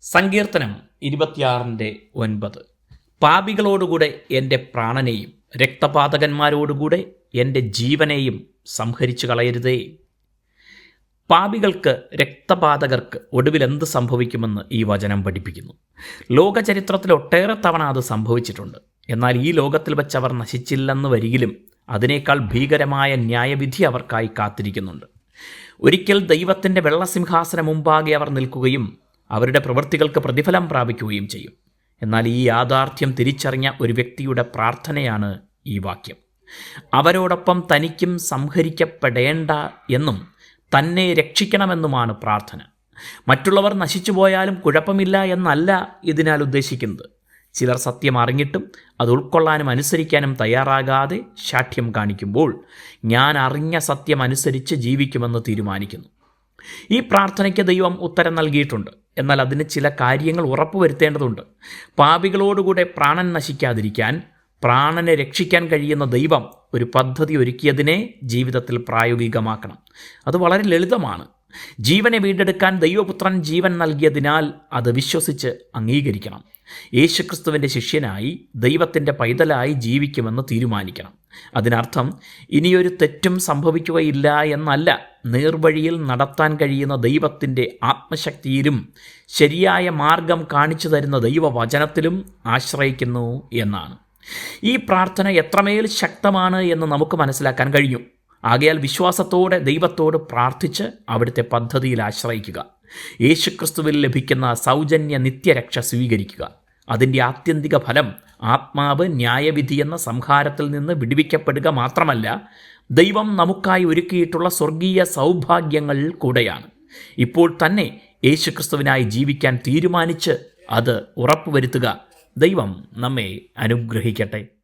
സങ്കീർത്തനം ഇരുപത്തിയാറിന്റെ ഒൻപത്. പാപികളോടുകൂടെ എന്റെ പ്രാണനെയും രക്തപാതകന്മാരോടുകൂടെ എന്റെ ജീവനെയും സംഹരിച്ചു കളയരുതേ. പാപികൾക്ക് രക്തപാതകർക്ക് ഒടുവിൽ എന്ത് സംഭവിക്കുമെന്ന് ഈ വചനം പഠിപ്പിക്കുന്നു. ലോകചരിത്രത്തിൽ ഒട്ടേറെ തവണ അത് സംഭവിച്ചിട്ടുണ്ട്. എന്നാൽ ഈ ലോകത്തിൽ വെച്ച് അവർ നശിച്ചില്ലെന്ന് വരികിലും അതിനേക്കാൾ ഭീകരമായ ന്യായവിധി അവർക്കായി കാത്തിരിക്കുന്നുണ്ട്. ഒരിക്കൽ ദൈവത്തിന്റെ വെള്ളസിംഹാസന മുമ്പാകെ അവർ നിൽക്കുകയും അവരുടെ പ്രവൃത്തികൾക്ക് പ്രതിഫലം പ്രാപിക്കുകയും ചെയ്യും. എന്നാൽ ഈ യാഥാർത്ഥ്യം തിരിച്ചറിഞ്ഞ ഒരു വ്യക്തിയുടെ പ്രാർത്ഥനയാണ് ഈ വാക്യം. അവരോടൊപ്പം തനിക്കും സംഹരിക്കപ്പെടേണ്ട എന്നും തന്നെ രക്ഷിക്കണമെന്നുമാണ് പ്രാർത്ഥന. മറ്റുള്ളവർ നശിച്ചു പോയാലും കുഴപ്പമില്ല എന്നല്ല ഇതിനാൽ ഉദ്ദേശിക്കുന്നത്. ചിലർ സത്യം അറിഞ്ഞിട്ടും അത് ഉൾക്കൊള്ളാനും അനുസരിക്കാനും തയ്യാറാകാതെ ശാഠ്യം കാണിക്കുമ്പോൾ ഞാൻ അറിഞ്ഞ സത്യം അനുസരിച്ച് ജീവിക്കുമെന്ന് തീരുമാനിക്കുന്നു. ഈ പ്രാർത്ഥനയ്ക്ക് ദൈവം ഉത്തരം നൽകിയിട്ടുണ്ട്. എന്നാൽ അതിന് ചില കാര്യങ്ങൾ ഉറപ്പുവരുത്തേണ്ടതുണ്ട് പാപികളോടുകൂടെ പ്രാണൻ നശിക്കാതിരിക്കാൻ പ്രാണനെ രക്ഷിക്കാൻ കഴിയുന്ന ദൈവം ഒരു പദ്ധതി ഒരുക്കിയതിനെ ജീവിതത്തിൽ പ്രായോഗികമാക്കണം. അത് വളരെ ലളിതമാണ്. ജീവനെ വീണ്ടെടുക്കാൻ ദൈവപുത്രൻ ജീവൻ നൽകിയതിനാൽ അത് വിശ്വസിച്ച് അംഗീകരിക്കണം. യേശുക്രിസ്തുവിന്റെ ശിഷ്യനായി ദൈവത്തിന്റെ പൈതലായി ജീവിക്കുമെന്ന് തീരുമാനിക്കണം. അതിനർത്ഥം ഇനിയൊരു തെറ്റും സംഭവിക്കുകയില്ല എന്നല്ല നേർവഴിയിൽ നടത്താൻ കഴിയുന്ന ദൈവത്തിന്റെ ആത്മശക്തിയിലും ശരിയായ മാർഗം കാണിച്ചു തരുന്ന ദൈവവചനത്തിലും ആശ്രയിക്കുന്നു എന്നാണ്. ഈ പ്രാർത്ഥന എത്രമേൽ ശക്തമാണ് എന്ന് നമുക്ക് മനസ്സിലാക്കാൻ കഴിഞ്ഞു. ആകയാൽ വിശ്വാസത്തോടെ ദൈവത്തോട് പ്രാർത്ഥിച്ച് അവിടുത്തെ പദ്ധതിയിൽ ആശ്രയിക്കുക. യേശുക്രിസ്തുവിൽ ലഭിക്കുന്ന സൗജന്യ നിത്യരക്ഷ സ്വീകരിക്കുക. അതിന്റെ ആത്യന്തിക ഫലം ആത്മാവ് ന്യായവിധി എന്ന സംഹാരത്തിൽ നിന്ന് വിടുവിക്കപ്പെടുക മാത്രമല്ല ദൈവം നമുക്കായി ഒരുക്കിയിട്ടുള്ള സ്വർഗീയ സൗഭാഗ്യങ്ങൾ കൂടെയാണ്. ഇപ്പോൾ തന്നെ യേശുക്രിസ്തുവിനായി ജീവിക്കാൻ തീരുമാനിച്ച് അത് ഉറപ്പുവരുത്തുക ദൈവം നമ്മെ അനുഗ്രഹിക്കട്ടെ.